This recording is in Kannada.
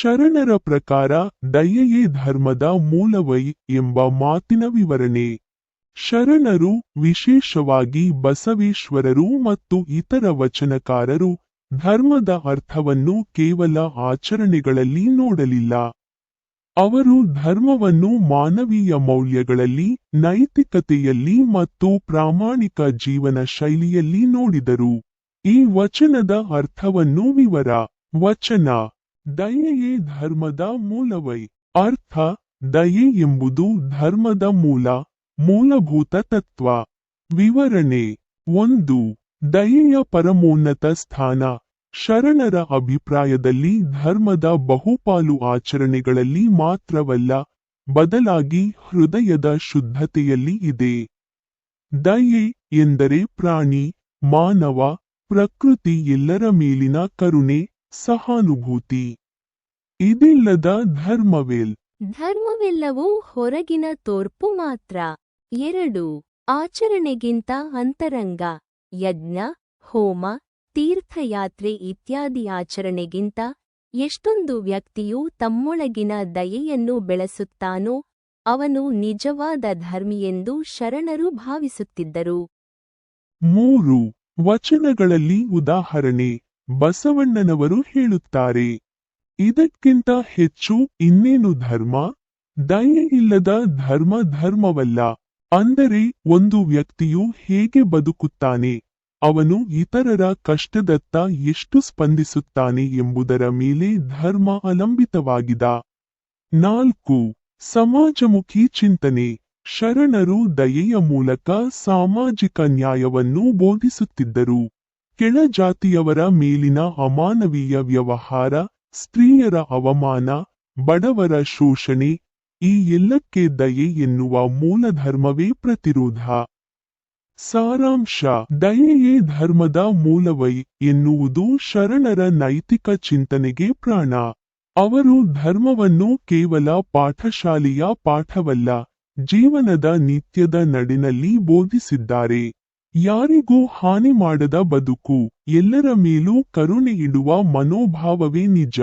ಶರಣರ ಪ್ರಕಾರ ದಯೆಯೇ ಧರ್ಮದ ಮೂಲವೈ ಎಂಬ ಮಾತಿನ ವಿವರಣೆ. ಶರಣರು ವಿಶೇಷವಾಗಿ ಬಸವೇಶ್ವರರು ಮತ್ತು ಇತರ ವಚನಕಾರರು ಧರ್ಮದ ಅರ್ಥವನ್ನು ಕೇವಲ ಆಚರಣೆಗಳಲ್ಲಿ ನೋಡಲಿಲ್ಲ. ಅವರು ಧರ್ಮವನ್ನು ಮಾನವೀಯ ಮೌಲ್ಯಗಳಲ್ಲಿ, ನೈತಿಕತೆಯಲ್ಲಿ ಮತ್ತು ಪ್ರಾಮಾಣಿಕ ಜೀವನ ಶೈಲಿಯಲ್ಲಿ ನೋಡಿದರು. ಈ ವಚನದ ಅರ್ಥವನ್ನು ವಿವರ. ವಚನ ದಯೆಯೇ ಧರ್ಮದ ಮೂಲವೈ. ಅರ್ಥ, ದಯೆ ಎಂಬುದು ಧರ್ಮದ ಮೂಲ, ಮೂಲಭೂತ ತತ್ವ. ವಿವರಣೆ, ಒಂದು, ದಯೆಯ ಪರಮೋನ್ನತ ಸ್ಥಾನ. ಶರಣರ ಅಭಿಪ್ರಾಯದಲ್ಲಿ ಧರ್ಮದ ಬಹುಪಾಲು ಆಚರಣೆಗಳಲ್ಲಿ ಮಾತ್ರವಲ್ಲ, ಬದಲಾಗಿ ಹೃದಯದ ಶುದ್ಧತೆಯಲ್ಲಿ ಇದೆ. ದಯೆ ಎಂದರೆ ಪ್ರಾಣಿ, ಮಾನವ, ಪ್ರಕೃತಿ ಎಲ್ಲರ ಮೇಲಿನ ಕರುಣೆ. ಸಹಾನುಭೂತಿ. ಇದಿಲ್ಲದ ಧರ್ಮವೇಲ್. ಧರ್ಮವೆಲ್ಲವೂ ಹೊರಗಿನ ತೋರ್ಪು ಮಾತ್ರ. ಎರಡು ಆಚರಣೆಗಿಂತ ಅಂತರಂಗ. ಯಜ್ಞ ಹೋಮ ತೀರ್ಥಯಾತ್ರೆ ಇತ್ಯಾದಿ ಆಚರಣೆಗಿಂತ ಎಷ್ಟೊಂದು ವ್ಯಕ್ತಿಯು ತಮ್ಮೊಳಗಿನ ದಯೆಯನ್ನು ಬೆಳೆಸುತ್ತಾನೋ ಅವನು ನಿಜವಾದ ಧರ್ಮಿಯೆಂದು ಶರಣರು ಭಾವಿಸುತ್ತಿದ್ದರು. ಮೂರು ವಚನಗಳಲ್ಲಿ ಉದಾಹರಣೆ. ಬಸವಣ್ಣನವರು ಹೇಳುತ್ತಾರೆ, ಇದಕ್ಕಿಂತ ಹೆಚ್ಚು ಇನ್ನೇನು ಧರ್ಮ? ದಯೆ ಇಲ್ಲದ ಧರ್ಮ ಧರ್ಮವಲ್ಲ. ಅಂದರೆ ಒಂದು ವ್ಯಕ್ತಿಯು ಹೇಗೆ ಬದುಕುತ್ತಾನೆ? ಅವನು ಇತರರ ಕಷ್ಟದತ್ತ ಎಷ್ಟು ಸ್ಪಂದಿಸುತ್ತಾನೆ ಎಂಬುದರ ಮೇಲೆ ಧರ್ಮ ಅವಲಂಬಿತವಾಗಿದ. ನಾಲ್ಕು, ಸಮಾಜಮುಖಿ ಚಿಂತನೆ. ಶರಣರು ದಯೆಯ ಮೂಲಕ ಸಾಮಾಜಿಕ ನ್ಯಾಯವನ್ನು ಬೋಧಿಸುತ್ತಿದ್ದರು. ಕೆಳಜಾತಿಯವರ ಮೇಲಿನ ಅಮಾನವೀಯ ವ್ಯವಹಾರ, ಸ್ತ್ರೀಯರ ಅವಮಾನ, ಬಡವರ ಶೋಷಣೆ, ಈ ಎಲ್ಲಕ್ಕೆ ದಯೆ ಎನ್ನುವ ಮೂಲಧರ್ಮವೇ ಪ್ರತಿರೋಧ. ಸಾರಾಂಶ, ದಯೆಯೇ ಧರ್ಮದ ಮೂಲವೈ ಎನ್ನುವುದು ಶರಣರ ನೈತಿಕ ಚಿಂತನೆಗೆ ಪ್ರಾಣ. ಅವರು ಧರ್ಮವನ್ನು ಕೇವಲ ಪಾಠಶಾಲೆಯ ಪಾಠವಲ್ಲ, ಜೀವನದ ನಿತ್ಯದ ನಡಿನಲ್ಲಿ ಬೋಧಿಸಿದ್ದಾರೆ. ಯಾರಿಗೂ ಹಾನಿ ಮಾಡದ ಬದುಕು ಎಲ್ಲರ ಮೇಲೂ ಕರುಣೆ ಇಡುವ ಮನೋಭಾವವೇ ನಿಜ.